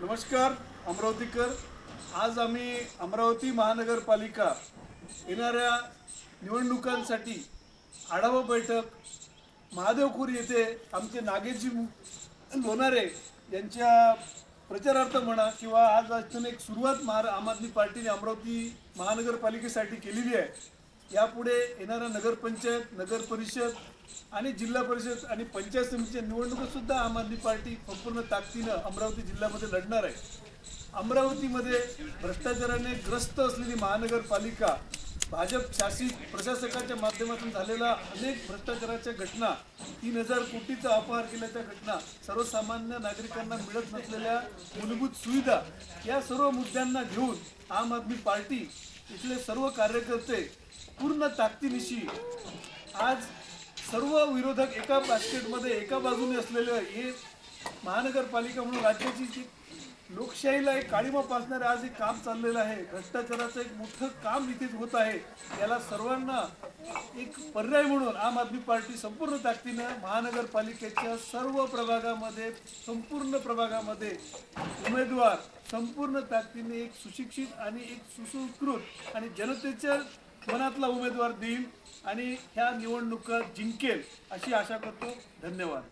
नमस्कार अमरावतीकर. आज आम्ही अमरावती महानगरपालिका येणाऱ्या निवडणुकांसाठी आढावा बैठक महादेवखूर येथे आमचे नागेशजी लोणारे यांच्या प्रचारार्थ म्हणा किंवा आज अजून एक सुरुवात महा आम आदमी पार्टीने अमरावती महानगरपालिकेसाठी केलेली आहे. यापुढे येणाऱ्या नगरपंचायत नगर परिषद आणि जिल्हा परिषद आणि पंचायत समितीच्या निवडणुकीसुद्धा आम आदमी पार्टी संपूर्ण ताकदीनं अमरावती जिल्ह्यामध्ये लढणार आहे. अमरावतीमध्ये भ्रष्टाचाराने ग्रस्त असलेली महानगरपालिका भाजप शासित प्रशासकाच्या माध्यमातून झालेल्या अनेक भ्रष्टाचाराच्या घटना तीन हजार कोटीचा अपहार केल्याच्या घटना सर्वसामान्य नागरिकांना मिळत नसलेल्या मूलभूत सुविधा या सर्व मुद्द्यांना घेऊन आम आदमी पार्टी इथले सर्व कार्यकर्ते पूर्ण ताकदीनिशी आज सर्व विरोधक एका बास्केटमध्ये एका बाजूने असलेलं हे महानगरपालिका म्हणून राज्याची जी लोकशाहीला एक काळीमा पासणारे आज एक काम चाललेलं आहे. भ्रष्टाचाराचं एक मोठं काम इथे होत आहे. याला सर्वांना एक पर्याय म्हणून आम आदमी पार्टी संपूर्ण ताकदीनं महानगरपालिकेच्या सर्व प्रभागामध्ये संपूर्ण प्रभागामध्ये उमेदवार संपूर्ण ताकदीने एक सुशिक्षित आणि एक सुसंस्कृत आणि जनतेच्या मनातला उमेदवार देईल आणि ह्या निवडणुका जिंकेल अशी आशा करतो. धन्यवाद.